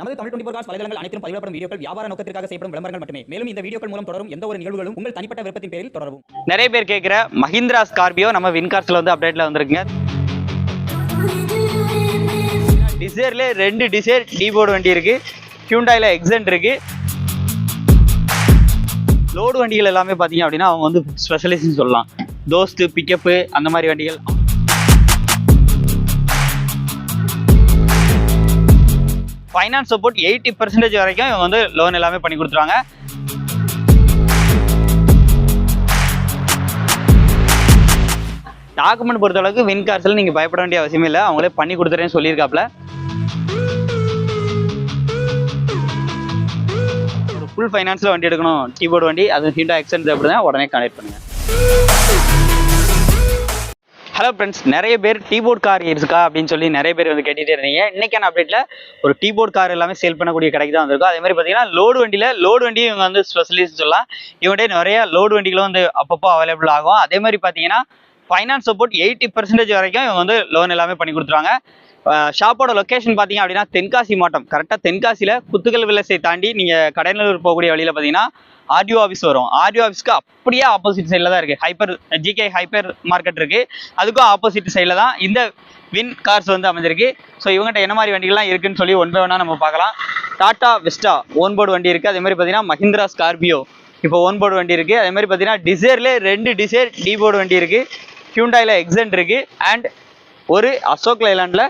நமது Tamil twenty four cos வலைதளங்கள் அனைத்தும் பதிவிடப்படும் வீடியோக்கள் வியாபார நோக்கத்திற்காக செய்யப்படும் விளம்பரங்கள் மட்டுமே. மேலும் இந்த வீடியோக்கள் மூலம் தொடரும் எந்த ஒரு நிகழ்வுகளும் உங்கள் தனிப்பட்ட விருப்பத்தின் பேரில் தொடரும் நிறைய பேர் கேட்குற மஹிந்திரா ஸ்கார்பியோ நம்ம வின்கார்ஸ்ல வந்து அப்டேட்ல வந்திருக்குங்க. டிசைர்ல ரெண்டு டிசைர் டீ போர்டு வண்டி இருக்கு. ஹியூண்டாயில எக்ஸன்ட் இருக்கு. லோடு வண்டிகள் எல்லாமே பார்த்தீங்க அப்படின்னா அவங்க வந்து ஸ்பெஷலிஸ்ட்னு சொல்லலாம். தோஸ்து பிக்கப்பு அந்த மாதிரி வண்டிகள் ஃபைனான்ஸ் சப்போர்ட் எயிட்டி பர்சன்டேஜ் வரைக்கும் இவங்க வந்து லோன் எல்லாமே பண்ணி கொடுத்துருவாங்க. டாக்குமெண்ட் பொறுத்தளவுக்கு வின் கார்ஸில் நீங்கள் பயப்பட வேண்டிய அவசியமே இல்லை. அவங்களே பண்ணி கொடுத்துறேன்னு சொல்லியிருக்காப்ல ஒரு ஃபுல் ஃபைனான்ஸில் வண்டி எடுக்கணும். கீபோர்டு வண்டி அது ஹீண்டா எக்ஸன் அப்படின்னா உடனே கனெக்ட் பண்ணுங்க. ஹலோ ஃப்ரெண்ட்ஸ் நிறைய பேர் டீபோர்ட் கார் இருக்கா அப்படின்னு சொல்லி நிறைய பேர் வந்து கேட்டுகிட்டே இருந்தீங்க. இன்னைக்கான அப்டேட்ல ஒரு டீபோர்ட் கார் எல்லாமே சேல் பண்ணக்கூடிய கடைக்கு தான் வந்திருக்கும். அதே மாதிரி பார்த்தீங்கன்னா லோடு வண்டியில் லோடு வண்டி இவங்க வந்து ஸ்பெஷலிஸ்ட் சொல்லலாம். இவங்கள்ட்ட நிறைய லோடு வண்டிகளும் வந்து அப்பப்போ அவைலபிள் ஆகும். அதே மாதிரி பார்த்தீங்கன்னா ஃபைனான்ஸ் சப்போர்ட் எயிட்டி பர்சன்டேஜ் வரைக்கும் இவங்க வந்து லோன் எல்லாமே பண்ணி கொடுத்துருவாங்க. ஷாப்போட லொக்கேஷன் பார்த்தீங்க அப்படின்னா தென்காசி மாவட்டம். கரெக்டாக தென்காசியில் குத்துக்கல் விலசை தாண்டி நீங்கள் கடையநல்லூர் போகக்கூடிய வழியில் பார்த்தீங்கன்னா ஆர்டிஓ ஆஃபீஸ் வரும். ஆர்டிஓ ஆஃபீஸ்க்கு அப்படியே ஆப்போசிட் சைடில் தான் இருக்குது ஹைப்பர் ஜிகே ஹைப்பர் மார்க்கெட் இருக்குது அதுக்கும் ஆப்போசிட் சைடில் தான் இந்த வின் கார்ஸ் வந்து அமைஞ்சிருக்கு. ஸோ இவங்ககிட்ட என்ன மாதிரி வண்டிகள்லாம் இருக்குன்னு சொல்லி ஒன்று ஒன்றா நம்ம பார்க்கலாம். டாட்டா விஸ்டா ஓன் போர்டு வண்டி இருக்குது அதே மாதிரி பார்த்தீங்கன்னா மஹிந்திரா ஸ்கார்பியோ இப்போ ஓன் போர்டு வண்டி இருக்குது அதே மாதிரி பார்த்தீங்கன்னா டிசைர்லேயே ரெண்டு டிசைர் டி போர்டு வண்டி இருக்குது ஹியூண்டாயில் எக்ஸன்ட் இருக்குது அண்ட் ஒரு அசோக் லைலாண்டில்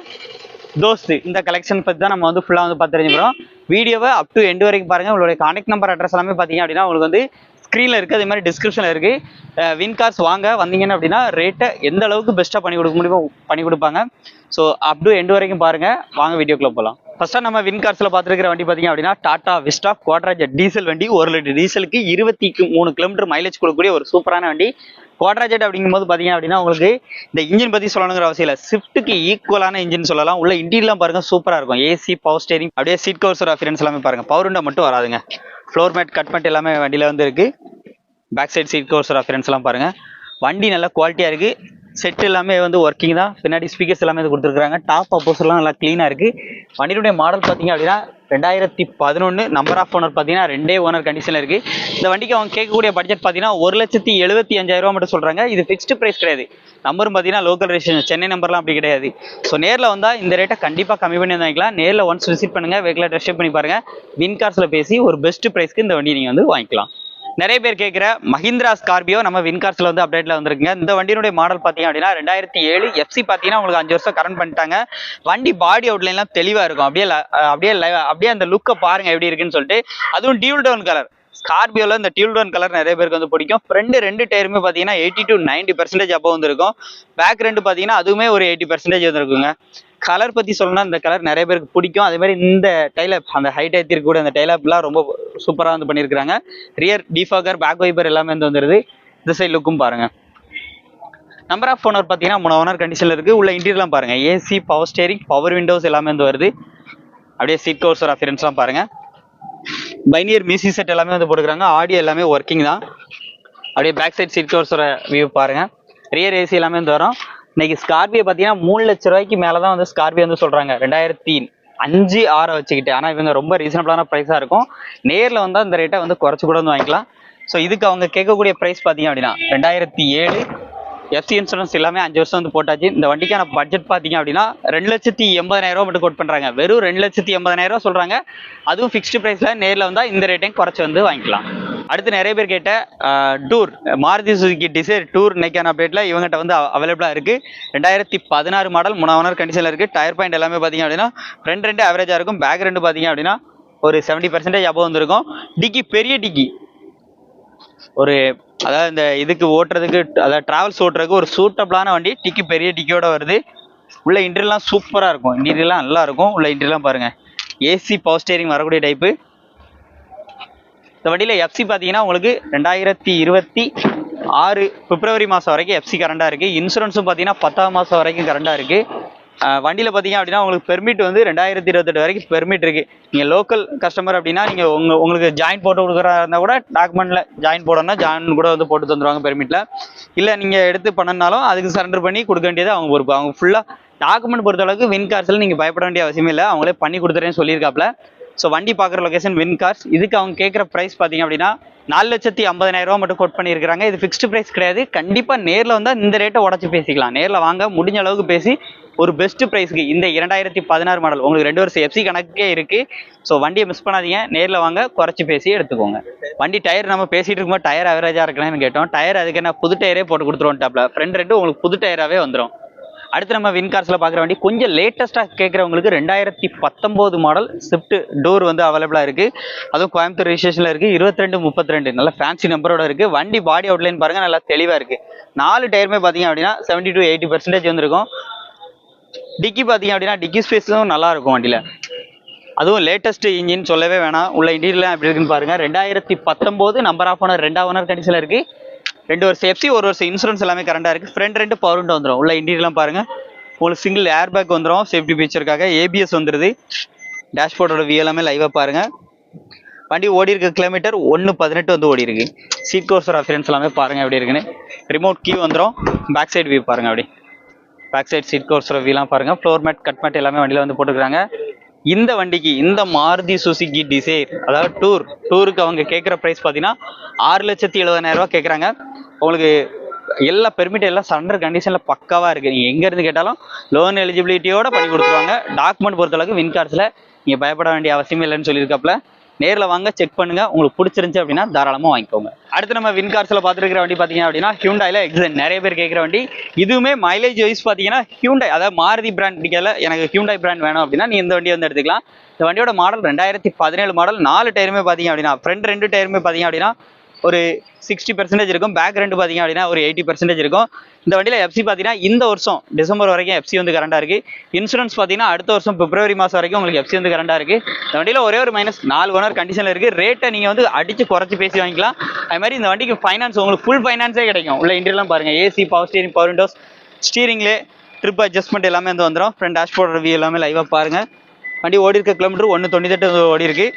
தோஸ்து. இந்த கலெக்ஷன் பற்றி தான் நம்ம வந்து ஃபுல்லாக வந்து பார்த்து தெரிஞ்சுக்கிறோம். வீடியோவை அப் டு எண்டு வரைக்கும் பாருங்கள் உங்களுடைய கான்டெக்ட் நம்பர் அட்ரஸ் எல்லாமே பார்த்தீங்க அப்படின்னா உங்களுக்கு வந்து ஸ்க்ரீனில் இருக்குது அதே மாதிரி டிஸ்கிரிப்ஷனில் இருக்குது வின் கார்ஸ் வாங்க வந்தீங்கன்னு அப்படின்னா ரேட்டை எந்த அளவுக்கு பெஸ்ட்டாக பண்ணி கொடுக்க முடியுமோ பண்ணி கொடுப்பாங்க. ஸோ அப் டு எண்டு வரைக்கும் பாருங்கள் வாங்க வீடியோக்குள்ளே போகலாம் ஃபஸ்ட்டாக நம்ம வின் கார்ஸில் பார்த்துருக்கிற வண்டி பார்த்தீங்க அப்படின்னா டாடா விஸ்டா குவாட்ராஜெட் டீசல் வண்டி. ஒரு லிட்டர் டீசலுக்கு இருபத்தி மூணு கிலோமீட்டர் மைலேஜ் கொடுக்கக்கூடிய ஒரு சூப்பரான வண்டி. குவாட்ராஜெட் அப்படிங்கும்போது பார்த்தீங்க அப்படின்னா உங்களுக்கு இந்த இன்ஜின் பற்றி சொல்லணுங்கிற அவசியம் இல்லை. ஸ்விஃப்ட்டுக்கு ஈக்குவலான இன்ஜின் சொல்லலாம். உள்ள இன்டீரியலாம் பாருங்க சூப்பராக இருக்கும். ஏசி பவர் ஸ்டேரிங் அப்படியே சீட் கவர்ஸ் அஃபிரன்ஸ் எல்லாமே பாருங்கள் பவர் விண்டோ மட்டும் வராதுங்க. ஃப்ளோர் மேட் கட் மேட் எல்லாமே வண்டியில் வந்து இருக்குது பேக் சைட் சீட் கவர்ஸ் அஃபிரன்ஸ் எல்லாம் பாருங்கள் வண்டி நல்லா குவாலிட்டியாக இருக்குது செட் எல்லாமே வந்து ஒர்க்கிங் தான். பின்னாடி ஸ்பீக்கர்ஸ் எல்லாமே கொடுத்துருக்காங்க டாப் அப்போஸ்லாம் நல்லா க்ளீனாக இருக்குது வண்டியுடைய மாடல் பார்த்தீங்க அப்படின்னா ரெண்டாயிரத்தி பதினொன்று நம்பர் ஆஃப் ஓனர் பார்த்தீங்கன்னா ரெண்டே ஓனர் கண்டிஷனில் இருக்கு. இந்த வண்டிக்கு அவங்க கேட்கக்கூடிய பட்ஜெட் பார்த்தீங்கன்னா ஒரு லட்சத்தி எழுபத்தி அஞ்சாயிரம் மட்டும் சொல்றாங்க. இது ஃபிக்ஸ்டு ப்ரைஸ் கிடையாது. நம்பரும் பார்த்தீங்கன்னா லோக்கல் ரெஜிஸ்ட்ரேஷன் சென்னை நம்பர்லாம் அப்படி கிடையாது. ஸோ நேரில் வந்தால் இந்த ரேட்டை கண்டிப்பாக கம்மி பண்ணி வாங்கிக்கலாம். நேரில் ஒன்ஸ் விசிட் பண்ணுங்க வெஹிக்கில் டெஸ்ட் பண்ணி பாருங்கள் வின் கார்ஸில் பேசி ஒரு பெஸ்ட் ப்ரைஸ்க்கு இந்த வண்டி நீங்கள் வந்து வாங்கிக்கலாம். நிறைய பேர் கேட்குற மஹிந்திரா ஸ்கார்பியோ நம்ம வின்கார்ஸ்ல வந்து அப்டேட்ல வந்திருக்குங்க. இந்த வண்டியினுடைய மாடல் பார்த்தீங்க அப்படின்னா ரெண்டாயிரத்தி ஏழு எஃப்சி பார்த்தீங்கன்னா உங்களுக்கு அஞ்சு வருஷம் கரண்ட் பண்ணிட்டாங்க. வண்டி பாடி அவுட்லைன்லாம் தெளிவாக இருக்கும். அப்படியே அப்படியே அப்படியே அந்த லுக்கை பாருங்க எப்படி இருக்குன்னு சொல்லிட்டு. அதுவும் டியூல் டவுன் கலர் ஸ்கார்பியோவில் இந்த டியூல்டன் கலர் நிறைய பேருக்கு வந்து பிடிக்கும். ஃப்ரண்ட் ரெண்டு டயருமே பார்த்தீங்கன்னா எயிட்டி டு நைன்டி பர்சன்டேஜ் அப்போ வந்துருக்கும். பேக் ரெண்டு பார்த்தீங்கன்னா அதுவுமே ஒரு எயிட்டி பர்சன்டேஜ் வந்துருக்குங்க. கலர் பற்றி சொல்லணும்னா இந்த கலர் நிறைய பேருக்கு பிடிக்கும். அதே மாதிரி இந்த டைலப் அந்த ஹைட் ஏற்றிருக்கக்கூடிய அந்த டைலப்லாம் ரொம்ப சூப்பராக வந்து பண்ணியிருக்காங்க ரியர் டிஃபாகர் பேக் வைப்பர் எல்லாமே வந்து வந்துருது. இந்த சைடு லுக்கும் பாருங்க. நம்பர் ஆஃப் ஓனர் பார்த்தீங்கன்னா மூணு ஓனர் கண்டிஷனில் இருக்குது உள்ள இன்டீரியர்லாம் பாருங்கள் AC power steering power windows எல்லாமே வந்து வருது. அப்படியே சீட் கோர்ஸ் ஒரு அஃபிரன்ஸ்லாம் பாருங்கள் பைனியர் மியூசி செட் எல்லாமே வந்து போட்டுக்கிறாங்க. ஆடியோ எல்லாமே ஒர்க்கிங் தான். அப்படியே பேக் சைட் சீட் கவர்ஸோட வியூ பாருங்க. ரியர் ஏசி எல்லாமே வந்து வரும். இன்னைக்கு ஸ்கார்பியோ பார்த்தீங்கன்னா மூணு லட்ச ரூபாய்க்கு மேலே தான் வந்து ஸ்கார்பியோ வந்து சொல்கிறாங்க ரெண்டாயிரத்தி அஞ்சு ஆறை வச்சுக்கிட்டு. ஆனால் இவங்க ரொம்ப ரீசனபிளான ப்ரைஸாக இருக்கும். நேரில் வந்தால் இந்த ரேட்டை வந்து குறைச்சி கூட வந்து வாங்கிக்கலாம். ஸோ இதுக்கு அவங்க கேட்கக்கூடிய ப்ரைஸ் பார்த்தீங்க அப்படின்னா ரெண்டாயிரத்தி ஏழு எஃப்சி இன்சூரன்ஸ் எல்லாமே அஞ்சு வருஷம் வந்து போட்டாச்சு. இந்த வண்டிக்கான பட்ஜெட் பார்த்தீங்க அப்படின்னா ரெண்டு லட்சத்தி எண்பதாயிரம் ரூபா மட்டும் கோட் பண்ணுறாங்க வெறும் ரெண்டு லட்சத்தி எண்பதாயிரம் ரூபா சொல்கிறாங்க அதுவும் ஃபிக்ஸ்டு ப்ரைஸில் நேரில் வந்தால் இந்த ரேட்டையும் குறைச்சி வந்து வாங்கிக்கலாம். அடுத்து நிறைய பேர் கேட்ட tour Maruti Suzuki Dzire tour இன்னைக்கான அப்டேட்டில் இவங்ககிட்ட வந்து அவைலபிளாக இருக்குது ரெண்டாயிரத்தி பதினாறு மாடல் மூணாவது கண்டிஷனில் இருக்குது டயர் பாயிண்ட் எல்லாமே பார்த்தீங்க அப்படின்னா ஃப்ரண்ட் ரெண்டு ஆவரேஜாக இருக்கும். பேக் ரெண்டு பார்த்தீங்க அப்படின்னா ஒரு செவன்ட்டி பர்சன்டேஜ் அபோவ் வந்துருக்கும். டிக்கி பெரிய டிக்கி ஒரு அதாவது இந்த இதுக்கு ஓட்டுறதுக்கு அதாவது டிராவல்ஸ் ஓட்டுறதுக்கு ஒரு சூட்டபிளான வண்டி டிக்கி பெரிய டிக்கியோட வருது. உள்ள இன்டீரியர்லாம் சூப்பராக இருக்கும். இன்டீரியர்லாம் நல்லா இருக்கும். உள்ள இன்டீரியர்லாம் பாருங்க. ஏசி பவர் ஸ்டேரிங் வரக்கூடிய டைப்பு இந்த வண்டியில் எஃப்சி பார்த்தீங்கன்னா உங்களுக்கு ரெண்டாயிரத்தி இருபத்தி ஆறு பிப்ரவரி மாதம் வரைக்கும் எஃப்சி கரண்டாக இருக்குது இன்சூரன்ஸும் பார்த்தீங்கன்னா பத்தாம் மாதம் வரைக்கும் கரண்டாக இருக்குது வண்டியில் பார்த்தீங்க அப்படின்னா உங்களுக்கு பெர்மிட் வந்து ரெண்டாயிரத்தி இருபத்தெட்டு வரைக்கும் பெர்மிட் இருக்குது நீங்கள் லோக்கல் கஸ்டமர் அப்படின்னா நீங்கள் உங்க உங்களுக்கு ஜாயின் போட்டு கொடுக்குறா இருந்தால் கூட டாக்குமெண்ட்டில் ஜாயின் போடணும்னா ஜாயின் கூட வந்து போட்டு தந்துடுவாங்க பெர்மிட்டில் இல்லை நீங்கள் எடுத்து பண்ணனாலும் அதுக்கு சரண்டர் பண்ணி கொடுக்க வேண்டியது அவங்க பொறுப்பு. அவங்க ஃபுல்லாக டாக்குமெண்ட் பொறுத்த அளவுக்கு வின் கார்ஸில் நீங்கள் பயப்பட வேண்டிய அவசியமே இல்லை. அவங்களே பண்ணி கொடுத்துறேன்னு சொல்லியிருக்காப்ல ஸோ வண்டி பார்க்குற லொக்கேஷன் வின் கார்ஸ் இதுக்கு அவங்க கேட்குற ப்ரைஸ் பார்த்தீங்க அப்படின்னா நாலு லட்சத்தி ஐம்பதாயிரம் ரூபா மட்டும் கோட் பண்ணியிருக்காங்க இது ஃபிக்ஸ்டு ப்ரைஸ் கிடையாது. கண்டிப்பாக நேரில் வந்தால் இந்த ரேட்டை உடச்சி பேசிக்கலாம். நேரில் வாங்க முடிஞ்ச அளவுக்கு பேசி ஒரு பெஸ்ட் ப்ரைஸ்க்கு இந்த இரண்டாயிரத்தி பதினாறு மாடல் உங்களுக்கு ரெண்டு வருஷம் எஃப்சி கணக்கே இருக்குது ஸோ வண்டியை மிஸ் பண்ணாதீங்க. நேரில் வாங்க குறைச்சி பேசி எடுத்துக்கோங்க. வண்டி டயர் நம்ம பேசிட்டு இருக்கும்போது டயர் அவரேஜாக இருக்கலாம்னு கேட்டோம். டயர் அதுக்கு என்ன புது டயரே போட்டு கொடுத்துருவோம் டாப்ல ஃப்ரெண்ட் ரெண்டு உங்களுக்கு புது டயராகவே வந்துடும் அடுத்து நம்ம வின் கார்ஸில் பார்க்குற வண்டி கொஞ்சம் லேட்டஸ்ட்டாக கேட்குறவங்களுக்கு ரெண்டாயிரத்தி பத்தொம்போது மாடல் ஸ்விஃப்ட் டோர் வந்து அவைலபிளாக இருக்குது அதுவும் கோயம்புத்தூர் ரிஜிஸ்ட்ரேஷனில் இருக்குது இருபத்தி ரெண்டு முப்பத்தி ரெண்டு நல்ல ஃபேன்சி நம்பரோட இருக்குது வண்டி பாடி அவுட்லைன் பாருங்கள் நல்லா தெளிவாக இருக்குது நாலு டயருமே பார்த்தீங்க அப்படின்னா செவன்ட்டி டு எயிட்டி பர்சன்டேஜ் வந்திருக்கும். டிக்கி பார்த்தீங்க அப்படின்னா டிக்கி ஸ்பேஸும் நல்லா இருக்கும் வண்டியில். அதுவும் லேட்டஸ்ட் இன்ஜின் சொல்லவே வேணாம். உள்ள இன்டீரியர்லாம் எப்படி இருக்குன்னு பாருங்க. ரெண்டாயிரத்தி பத்தொம்போது நம்பர் ஆஃப் ஓனர் ரெண்டாம் ஓனர் கண்டிஷனில் இருக்கு. ரெண்டு வருஷம் எஃப்சி ஒரு வருஷம் இன்சூரன்ஸ் எல்லாமே கரண்டாக இருக்கு. ஃப்ரண்ட் ரெண்டு பவர் விண்டோ வந்துடும் உள்ள இன்டீரியர்லாம் பாருங்க. உங்களுக்கு சிங்கிள் ஏர் பேக் வந்துடும் சேஃப்டி ஃபீச்சருக்காக ஏபிஎஸ் வந்துடுது டேஷ்போர்டோட வியூ எல்லாமே லைவாக பாருங்க. வண்டி ஓடி இருக்க கிலோமீட்டர் ஒன்று பதினெட்டு வந்து ஓடி இருக்கு. சீட் கோர்ஸ் ரெஃபரன்ஸ் எல்லாமே பாருங்க எப்படி இருக்குன்னு. ரிமோட் கீ வந்துடும் பேக் சைடு வியூ பாருங்க அப்படி. பேக் சைட் சீட் கோர்ஸ் வியூலாம் பாருங்க. ஃப்ளோர் மேட் கட் மேட் எல்லாமே வண்டியில் வந்து போட்டுக்கிறாங்க. இந்த வண்டிக்கு இந்த மாருதி சுசுகி டிசைர் அதாவது டூர் டூருக்கு அவங்க கேட்குற ப்ரைஸ் பார்த்தீங்கன்னா ஆறு லட்சத்தி எழுபதாயிரம் கேட்குறாங்க. உங்களுக்கு எல்லா பெர்மிட் எல்லாம் சண்டர் கண்டிஷனில் பக்காவாக இருக்குது நீங்கள் எங்கேருந்து கேட்டாலும் லோன் எலிஜிபிலிட்டியோட பண்ணி கொடுத்துருவாங்க. டாக்குமெண்ட் பொறுத்தளவுக்கு வின் கார்ட்ஸில் நீங்கள் பயப்பட வேண்டிய அவசியம் இல்லைன்னு சொல்லியிருக்காப்புல. நேரில் வாங்க செக் பண்ணுங்க. உங்களுக்கு பிடிச்சிருந்துச்சு அப்படின்னா தாராளமாக வாங்கிக்கோங்க. அடுத்து நம்ம வின்கார்ஸில் பார்த்துருக்கிற வண்டி பார்த்தீங்க அப்படின்னா ஹியூண்டாயில் எக்ஸன் நிறைய பேர் கேட்குற வண்டி. இதுவுமே மைலேஜ் வைஸ் பார்த்தீங்கன்னா ஹியூண்டாய் அதாவது மாருதி பிராண்ட் பிடிக்கல. எனக்கு ஹியூண்டாய் பிராண்ட் வேணும் அப்படின்னா நீ இந்த வண்டி வந்து எடுத்துக்கலாம். இந்த வண்டியோட மாடல் ரெண்டாயிரத்தி பதினேழு மாடல் நாலு டயருமே பார்த்தீங்க அப்படின்னா ஃப்ரண்ட் ரெண்டு டயருமே பார்த்தீங்க அப்படின்னா ஒரு சிக்ஸ்டி பர்சன்டேஜ் இருக்கும். பேக் ரெண்டு பார்த்தீங்க அப்படின்னா ஒரு எயிட்டி பர்சன்டேஜ் இருக்கும். இந்த வண்டியில் எஃப்சி பார்த்தீங்கன்னா இந்த வருஷம் டிசம்பர் வரைக்கும் எஃப்சி வந்து கரண்டாக இருக்குது இன்சூரன்ஸ் பார்த்தீங்கன்னா அடுத்த வருஷம் பிப்ரவரி மாதம் வரைக்கும் உங்களுக்கு எஃப்சி வந்து கரண்டாக இருக்குது இந்த வண்டியில் ஒரே ஒரு மைனஸ் நாலு ஓனர் கண்டிஷனில் இருக்குது ரேட்டை நீங்கள் வந்து அடித்து குறைச்சி பேசி வாங்கிக்கலாம். அது மாதிரி இந்த வண்டிக்கு ஃபைனான்ஸ் உங்களுக்கு ஃபுல் ஃபைனான்ஸே கிடைக்கும். உள்ள இன்டர்லாம் பாருங்கள் AC power steering power windows ஸ்டீரிங்லே ட்ரிப் அட்ஜஸ்ட்மெண்ட் எல்லாமே வந்து வந்துடும் ஃப்ரெண்ட் டேஷ்போர்ட் ரிவ்யூ எல்லாமே லைவாக பாருங்கள் வண்டி ஓடி இருக்க கிலோமீட்டர் ஒன்று தொண்ணூத்தெட்டு ஓடி இருக்குது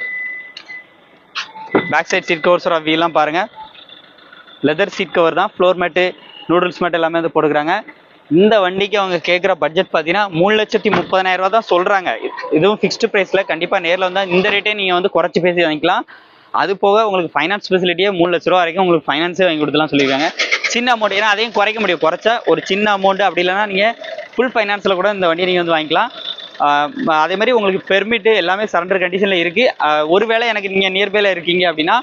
பேக் சைட் சீட் கவர்ஸ் வீலாம் பாருங்கள் லெதர் சீட் கவர் தான் ஃப்ளோர் மேட்டு நூடுல்ஸ் மேட் எல்லாமே வந்து போட்டுக்கிறாங்க. இந்த வண்டிக்கு அவங்க கேட்குற பட்ஜெட் பார்த்தீங்கன்னா மூணு லட்சத்தி முப்பதாயிரம் ரூபா தான் சொல்கிறாங்க இதுவும் ஃபிக்ஸ்டு ப்ரைஸில் கண்டிப்பாக நேரில் வந்தால் இந்த ரேட்டே நீங்கள் வந்து குறைச்சி பேசி வாங்கிக்கலாம். அது போக உங்களுக்கு ஃபைனான்ஸ் ஃபெசிலிட்டியே மூணு லட்ச ரூபா வரைக்கும் உங்களுக்கு ஃபைனான்ஸே வாங்கி கொடுத்துலாம் சொல்லியிருக்காங்க. சின்ன அமௌண்ட் ஏன்னா அதையும் குறைக்க முடியும். குறைச்சா ஒரு சின்ன அமௌண்ட் அப்படி இல்லைன்னா நீங்கள் ஃபுல் ஃபைனான்ஸில் கூட இந்த வண்டியை நீங்கள் வந்து வாங்கிக்கலாம். அதே மாதிரி உங்களுக்கு பெர்மிட்டு எல்லாமே சரண்டர் கண்டிஷனில் இருக்குது ஒருவேளை எனக்கு நீங்கள் நியர்பையில் இருக்கீங்க அப்படின்னா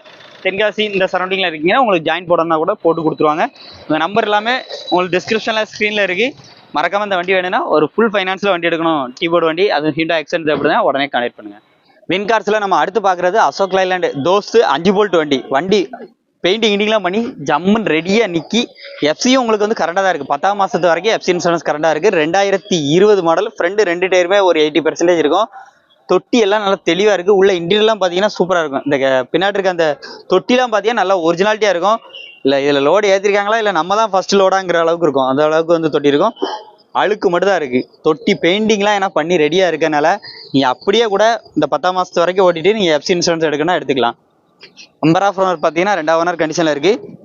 தென்காசி இந்த சரௌண்டிங்கில் இருக்கீங்கன்னா உங்களுக்கு ஜாயின் போடணும்னா கூட போட்டு கொடுத்துருவாங்க. இந்த நம்பர் எல்லாமே உங்களுக்கு டிஸ்கிரிப்ஷனில் ஸ்க்ரீனில் இருக்குது மறக்காம இந்த வண்டி வேணும்னா ஒரு ஃபுல் ஃபைனான்ஸில் வண்டி எடுக்கணும். டீபோர்டு வண்டி அது ஹீண்டா எக்ஸன் தேவைப்படுதுன்னா உடனே கனெக்ட் பண்ணுங்கள் வின் கார்ஸில் நம்ம அடுத்து பார்க்குறது அசோக் லைலாண்டு தோஸ்து அஞ்சு போல்ட் வண்டி. வண்டி பெயிண்டிங் இண்டிங்லாம் பண்ணி ஜம்முன்னு ரெடியாக நிற்கி எஃப்சியும் உங்களுக்கு வந்து கரெக்டாக தான் இருக்குது பத்தாம் மாதத்து வரைக்கும் எஃப்சி இன்சூரன்ஸ் கரெக்டாக இருக்குது ரெண்டாயிரத்தி இருபது மாடல் ஃப்ரெண்டு ரெண்டு டயருமே ஒரு எயிட்டி பெர்சன்டேஜ் இருக்கும். தொட்டி எல்லாம் நல்லா தெளிவாக இருக்குது உள்ள இன்டீரியர்லாம் பார்த்தீங்கன்னா சூப்பராக இருக்கும். இந்த க- பின்னாடி இருக்க அந்த தொட்டிலாம் பார்த்தீங்கன்னா நல்லா ஒரிஜினாலிட்டியாக இருக்கும். இல்லை இதில் லோடு ஏற்றிருக்காங்களா இல்லை நம்ம தான் ஃபஸ்ட் லோடாங்கிற அளவுக்கு இருக்கும். அந்த அளவுக்கு வந்து தொட்டி இருக்கும். அழுக்கு மட்டும் தான் இருக்குது தொட்டி பெயிண்டிங்லாம் ஏன்னா பண்ணி ரெடியாக இருக்கனால நீங்கள் அப்படியே கூட இந்த பத்தாம் மாதத்து வரைக்கும் ஓட்டிட்டு நீங்கள் எஃப்சி இன்சூரன்ஸ் எடுக்கணும்னா எடுத்துக்கலாம். நம்பர் ஆஃப் ஓனர் பார்த்தீங்கன்னா ரெண்டாவது ஓனர் கண்டிஷனில் இருக்குது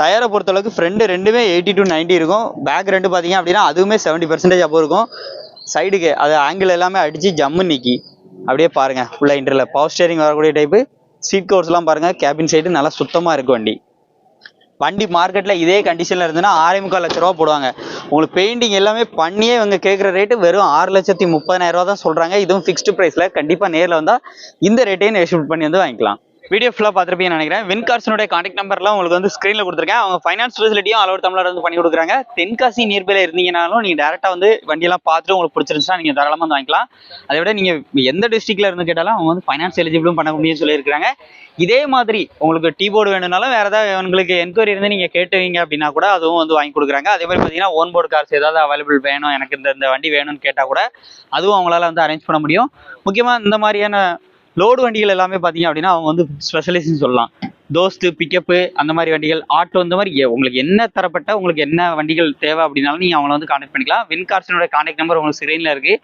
டயரை பொறுத்தளவுக்கு ஃப்ரெண்டு ரெண்டுமே எயிட்டி டு 90 இருக்கும். பேக் ரெண்டு பார்த்தீங்க அப்படின்னா அதுவுமே செவன்ட்டி பர்சன்டேஜ் அப்போ இருக்கும். சைடுக்கு அது ஆங்கிள் எல்லாமே அடித்து ஜம்மு நிக்கி அப்படியே பாருங்கள் ஃபுல்லாக இன்டர்ல பவர் ஸ்டேரிங் வரக்கூடிய டைப்பு சீட் கவர்ஸ்லாம் பாருங்கள் கேபின் சைடு நல்லா சுத்தமாக இருக்கும் வண்டி. வண்டி மார்க்கெட்டில் இதே கண்டிஷனில் இருந்ததுன்னா ஆறே முக்கால் லட்ச ரூபா போடுவாங்க. உங்களுக்கு பெயிண்டிங் எல்லாமே பண்ணியே இவங்க கேட்குற ரேட்டு வெறும் ஆறு லட்சத்தி முப்பதாயிரம் ரூபா தான் சொல்கிறாங்க இதுவும் ஃபிக்ஸ்டு ப்ரைஸில் கண்டிப்பாக நேரில் வந்தால் இந்த ரேட்டையும் நெகோஷியேட் பண்ணி வந்து வாங்கிக்கலாம். வீடியோ ஃபுல்லாக பார்த்துருப்பீங்கன்னு நினைக்கிறேன். வின்கார்ஸனுடைய கான்டாக்ட் நம்பர்லாம் உங்களுக்கு வந்து ஸ்க்ரீனில் கொடுத்துருக்கேன். அவங்க ஃபைனான்ஸ் ஃபெசிலிட்டியும் அளவு தமிழர் வந்து பண்ணி கொடுக்குறாங்க. தென்காசி நியர்பைல இருந்தீங்கனாலும் நீங்கள் டேரெக்டாக வந்து வண்டியெல்லாம் பார்த்துட்டு உங்களுக்கு பிடிச்சிருந்துச்சுன்னா நீங்கள் தாராளமாக வந்து வாங்கிக்கலாம். அதை விட நீங்கள் எந்த டிஸ்ட்ரிக்டில் இருந்து கேட்டாலும் அவங்க வந்து ஃபைனான்ஸ் எலிஜிபிளும் பண்ண முடியும்னு சொல்லியிருக்காங்க இதே மாதிரி உங்களுக்கு டீ போர்டு வேணும்னாலும் வேறு ஏதாவது உங்களுக்கு என்கொயரி இருந்து நீங்கள் கேட்டுவீங்க அப்படின்னா கூட அதுவும் வந்து வாங்கி கொடுக்குறாங்க. அதே மாதிரி பார்த்தீங்கன்னா ஓன் போர்டு கார்ஸ் ஏதாவது அவைலபிள் வேணும் எனக்கு இந்த இந்த வண்டி வேணும்னு கேட்டால் கூட அதுவும் அவங்களால வந்து அரேஞ்ச் பண்ண முடியும். முக்கியமாக இந்த மாதிரியான லோடு வண்டிகள் எல்லாமே பார்த்தீங்க அப்படின்னா அவங்க வந்து ஸ்பெஷலிஸ்ட்னு சொல்லலாம். தோஸ்து பிக்கப்பு அந்த மாதிரி வண்டிகள் ஆட்டோ இந்த மாதிரி உங்களுக்கு என்ன தரப்பட்ட உங்களுக்கு என்ன வண்டிகள் தேவை அப்படின்னாலும் நீங்கள் அவங்கள வந்து கான்டாக்ட் பண்ணிக்கலாம். வின் கார்ஸனோட நம்பர் உங்களுக்கு ஸ்க்ரீனில் இருக்குது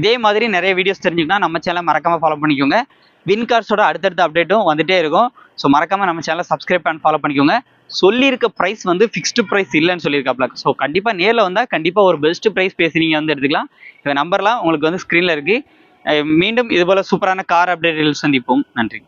இதே மாதிரி நிறைய வீடியோஸ் தெரிஞ்சுக்கணும் நம்ம சேனலை மறக்காமல் ஃபாலோ பண்ணிக்கோங்க. வின்கார்ஸோட அடுத்தடுத்த அப்டேட்டும் வந்துட்டே இருக்கும். ஸோ மறக்காமல் நம்ம சேனலை சப்ஸ்கிரைப் பண்ணி ஃபாலோ பண்ணிக்கோங்க. சொல்லியிருக்க ப்ரைஸ் வந்து ஃபிக்ஸ்டு ப்ரைஸ் இல்லைன்னு சொல்லியிருக்காப்ல. ஸோ கண்டிப்பாக நேரில் வந்தால் கண்டிப்பாக ஒரு பெஸ்ட் ப்ரைஸ் பேசி நீங்கள் வந்து எடுத்துக்கலாம். இந்த நம்பர்லாம் உங்களுக்கு வந்து ஸ்க்ரீனில் இருக்குது மீண்டும் இதுபோல சூப்பரான கார் அப்டேட்டில் சந்திப்போம். நன்றி.